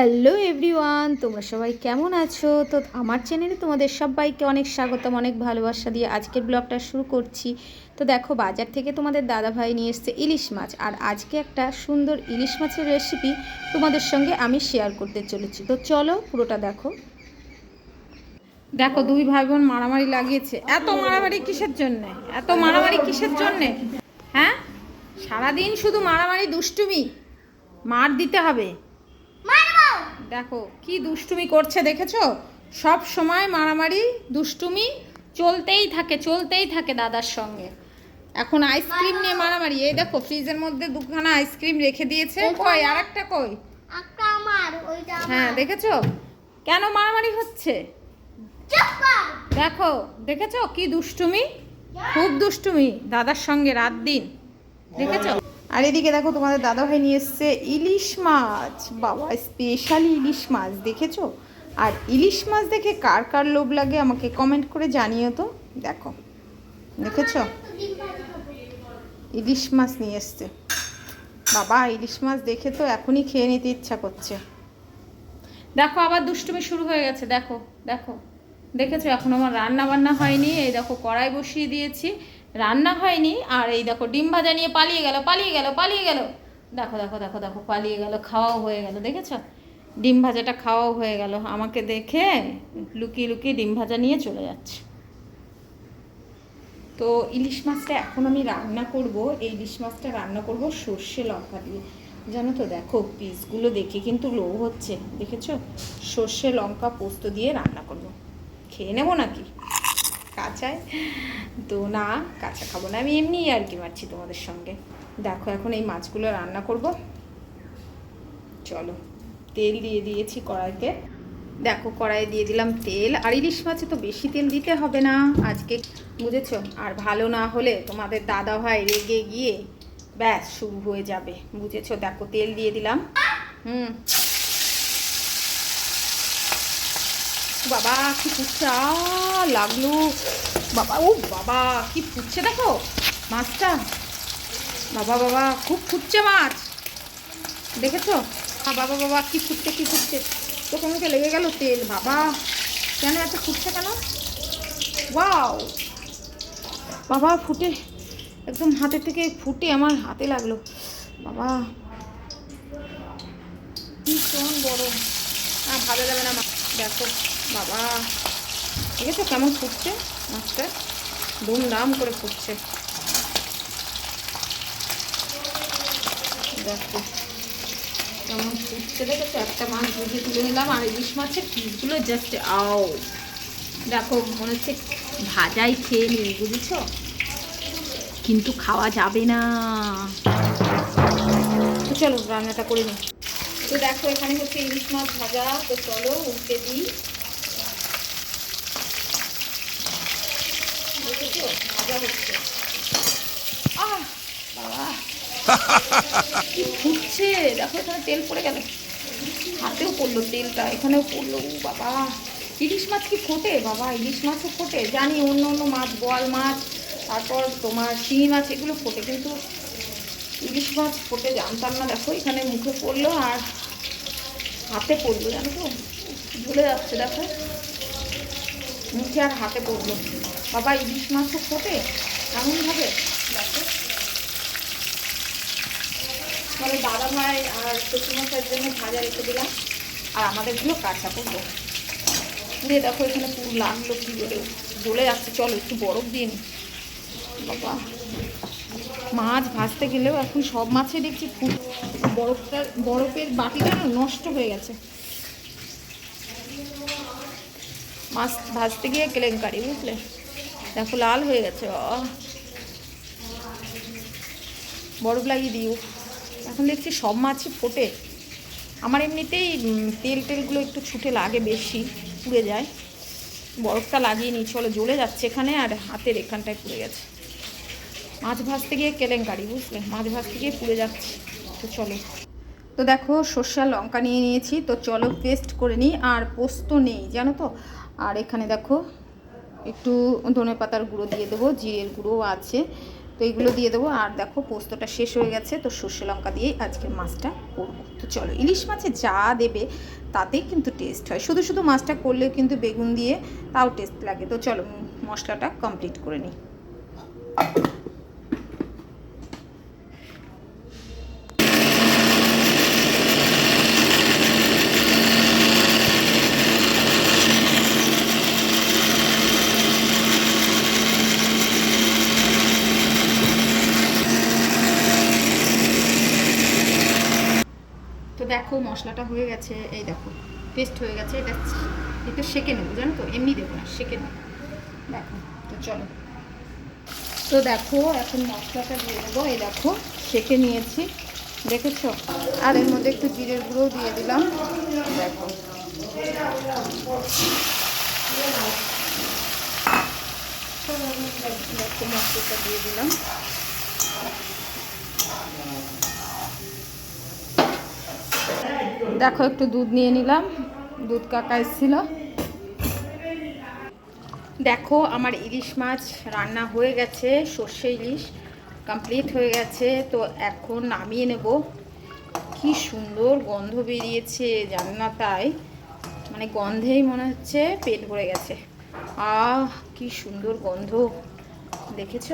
Hello everyone, তোমরা সবাই কেমন আছো? তো আমার চ্যানেলে তোমাদের সবাইকে অনেক স্বাগতম, অনেক ভালোবাসা দিয়ে আজকের ব্লগটা শুরু করছি। তো দেখো, বাজার থেকে তোমাদের দাদাভাই নিয়ে এসছে ইলিশ মাছ, আর আজকে একটা সুন্দর ইলিশ মাছের রেসিপি তোমাদের সঙ্গে আমি শেয়ার করতে চলেছি। তো চলো পুরোটা দেখো। দেখো, দুই ভাই বোন মারামারি লাগিয়েছে। এত মারামারি কিসের জন্যে? এত মারামারি কিসের জন্যে? হ্যাঁ? সারাদিন শুধু মারামারি, দুষ্টুমি। মার দিতে হবে। দেখো কি দুষ্টুমি করছে দেখেছ? সব সময় মারামারি দুষ্টুমি চলতেই থাকে চলতেই থাকে দাদার সঙ্গে। এখন আইসক্রিম নিয়ে মারামারি। এই দেখো ফ্রিজের মধ্যে দুখানা আইসক্রিম রেখে দিয়েছে। কই আর একটা কই? আমার হ্যাঁ দেখেছ? কেন মারামারি হচ্ছে? দেখো দেখেছ কি দুষ্টুমি? খুব দুষ্টুমি দাদার সঙ্গে রাত দিন। দেখেছ? আর এদিকে দেখো তোমাদের দাদা ভাই নিয়ে এসছে ইলিশ মাছ। বাবা স্পেশালি ইলিশ মাছ, দেখেছ? আর ইলিশ মাছ দেখে কার কার লোভ লাগে আমাকে কমেন্ট করে জানিও তো। দেখো, দেখেছ? ইলিশ মাছ নিয়ে এসছে। বাবা, ইলিশ মাছ দেখে তো এখনই খেয়ে নিতে ইচ্ছা করছে। দেখো, আবার দুষ্টুমি শুরু হয়ে গেছে, দেখো দেখো। দেখেছ, এখন আমার রান্না বান্না হয়নি। এই দেখো, কড়াই বসিয়ে দিয়েছি। রান্না হয়নি, আর এই দেখো ডিম ভাজা নিয়ে পালিয়ে গেল পালিয়ে গেল পালিয়ে গেল। দেখো দেখো দেখো দেখো, পালিয়ে গেল, খাওয়াও হয়ে গেল, দেখেছ? ডিম ভাজাটা খাওয়াও হয়ে গেল। আমাকে দেখে লুকিয়ে লুকিয়ে ডিম ভাজা নিয়ে চলে যাচ্ছে। তো ইলিশ মাছটা এখন আমি রান্না করব। এই ইলিশ মাছটা রান্না করব সর্ষে লঙ্কা দিয়ে। জানো তো, দেখো, পিসগুলো দেখে কিন্তু লো হচ্ছে, দেখেছ? সর্ষে লঙ্কা পোস্ত দিয়ে রান্না করব। খেয়ে নেব নাকি? কাঁচায়। তো না, কাঁচা খাব না। আমি এমনিই আর কি মারছি তোমাদের সঙ্গে। দেখো, এখন এই মাছগুলো রান্না করব। চলো, তেল দিয়ে দিয়েছি কড়াইতে। দেখো, কড়াইয়ে দিয়ে দিলাম তেল। আর ইলিশ মাছে তো বেশি তেল দিতে হবে না আজকে। বুঝেছ? আর ভালো না হলে তোমাদের দাদা ভাই রেগে গিয়ে, ব্যাস, শুরু হয়ে যাবে। বুঝেছ? দেখো, তেল দিয়ে দিলাম। হুম। বাবা কি ফুটছে লাগল। বাবা ও বাবা কি ফুটছে দেখো। মাছটা। বাবা বাবা খুব ফুটছে মাছ। দেখেছ? আ, বাবা বাবা কি ফুটছে কি ফুটছে। তোকে মুখে লেগে গেল তেল বাবা। কেন এত ফুটছে কেন? ওয়াও। বাবা ফুটে। একদম হাতের থেকে ফুটে আমার হাতে লাগল। বাবা। ভীষণ বড় আর ভালো যাবে না দেখো, বাবা। আছে কেমন ফুটছে? মাছটা? ধুমধাম করে ফুটছে। দেখো, কেমন ফুটছে। দেখেছ? একটা মাছ ভেজে তুলে নিলাম। আর ইলিশ মাছের পিসগুলো জাস্ট আও দেখো, মনে হচ্ছে ভাজাই খেয়ে নিই, বুঝেছ? কিন্তু খাওয়া যাবে না। চলো, রান্নাটা করে নিই। তো দেখো, এখানে হচ্ছে ইলিশ মাছ ভাজা, তো চলো উল্টে দিই। ভাজা হচ্ছে। আহ, বাবা। ফুটছে। দেখো, এখানে তেল পড়ে গেল। হাতেও পড়ল তেলটা, এখানেও পড়ল। বাবা। ইলিশ মাছ কি ফোটে? বাবা, ইলিশ মাছও ফোটে। জানি, অন্য অন্য মাছ, বোয়াল মাছ, তারপর তোমার শিঙি মাছ, এগুলো ফোটে। কিন্তু ইলিশ মাছ ফোটে, জানতাম না। দেখো, এখানে মুখে পড়ল আর হাতে পড়ল জানো তো? ঝুলে যাচ্ছে, দেখো। মুখে আর হাতে পড়ল। বাবা, ইলিশ মাছ মাছও ফোটে এমনভাবে দেখো। মানে দাদা ভাই আর শ্বশুরমশাইয়ের জন্য ভাজা রেখে দিলাম। আর আমাদেরগুলো কাঁচা করব। পুড়ে দেখো এখানে পুরো লাগল কী বলে জ্বলে যাচ্ছে। চলো, একটু বরফ দিন বাবা। মাছ ভাজতে গেলেও এখন সব মাছে দেখছি ফুট বরফটা বরফের বাটিটা না নষ্ট হয়ে গেছে। মাছ ভাজতে গিয়ে কেলেঙ্কারি, বুঝলে? দেখো, লাল হয়ে গেছে। বরফ লাগিয়ে দিও। এখন দেখছি সব মাছই ফোটে। আমার এমনিতেই তেল টেলগুলো একটু ছুটে লাগে বেশি, পুড়ে যায়। বরফটা লাগিয়ে নিই, চলো, জ্বলে যাচ্ছে এখানে আর হাতের এখানটায় পুড়ে গেছে। মাছ ভাজতে গিয়ে কেলেঙ্কারি, বুঝলে? মাছ ভাজতে গিয়ে পুড়ে যাচ্ছে। তো চলো। তো দেখো, সর্ষে লঙ্কা নিয়ে নিয়েছি। তো চলো পেস্ট করে নিই। আর পোস্ত নেই, জানো তো? আর এখানে দেখো, একটু ধনে পাতার গুঁড়ো দিয়ে দেবো, জিরের গুঁড়োও আছে। তো এগুলো দিয়ে দেবো। আর দেখো, পোস্তটা শেষ হয়ে গেছে। তো সর্ষে লঙ্কা দিয়েই আজকের মাছটা করব। তো চলো, ইলিশ মাছে যা দেবে, তাতেই কিন্তু টেস্ট হয়। শুধু শুধু মাছটা করলেও কিন্তু বেগুন দিয়ে তাও টেস্ট লাগে। তো চলো, মশলাটা কমপ্লিট করে নিই তো দেখো, মশলাটা হয়ে গেছে, এই দেখো পেস্ট হয়ে গেছে, এটা একটু সেকে নেব, জানো তো? এমনি দেবো না, সেকে নেব। দেখো, তো চলো। তো দেখো, এখন মশলাটা দিয়ে দেবো, এই দেখো, সেকে নিয়েছি, দেখেছ? আর এর মধ্যে একটু জিরের গুঁড়ো দিয়ে দিলাম দেখো, মশলাটা দিয়ে দিলাম। দেখো, একটু দুধ নিয়ে নিলাম। দুধ কাকা এসেছিল। দেখো, আমার ইলিশ মাছ রান্না হয়ে গেছে, সর্ষে ইলিশ কমপ্লিট হয়ে গেছে, তো এখন নামিয়ে নেব। কি সুন্দর গন্ধ বেরিয়েছে, জানি না তাই। মানে গন্ধেই মনে হচ্ছে পেট ভরে গেছে। আহ, কি সুন্দর গন্ধ। দেখেছ?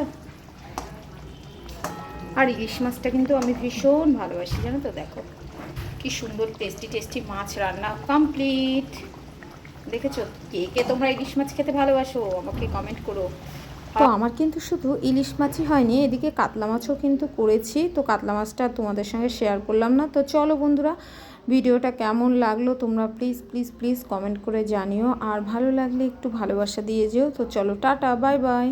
আর ইলিশ মাছটা কিন্তু আমি ভীষণ ভালোবাসি, জানো তো? দেখো। কি সুন্দর টেস্টি টেস্টি মাছ রান্না কমপ্লিট দেখেছ? কে কে তোমরা ইলিশ মাছ খেতে ভালোবাসো? আমাকে কমেন্ট করো। তো আমার কিন্তু শুধু ইলিশ মাছই হয়নি, এদিকে কাতলা মাছও কিন্তু করেছি। তো কাতলা মাছটা তোমাদের সঙ্গে শেয়ার করলাম না। তো চলো বন্ধুরা, ভিডিওটা কেমন লাগল তোমরা প্লিজ প্লিজ প্লিজ কমেন্ট করে জানিও। আর ভালো লাগলে একটু ভালোবাসা দিয়ে যেও। তো চলো, টাটা বাই বাই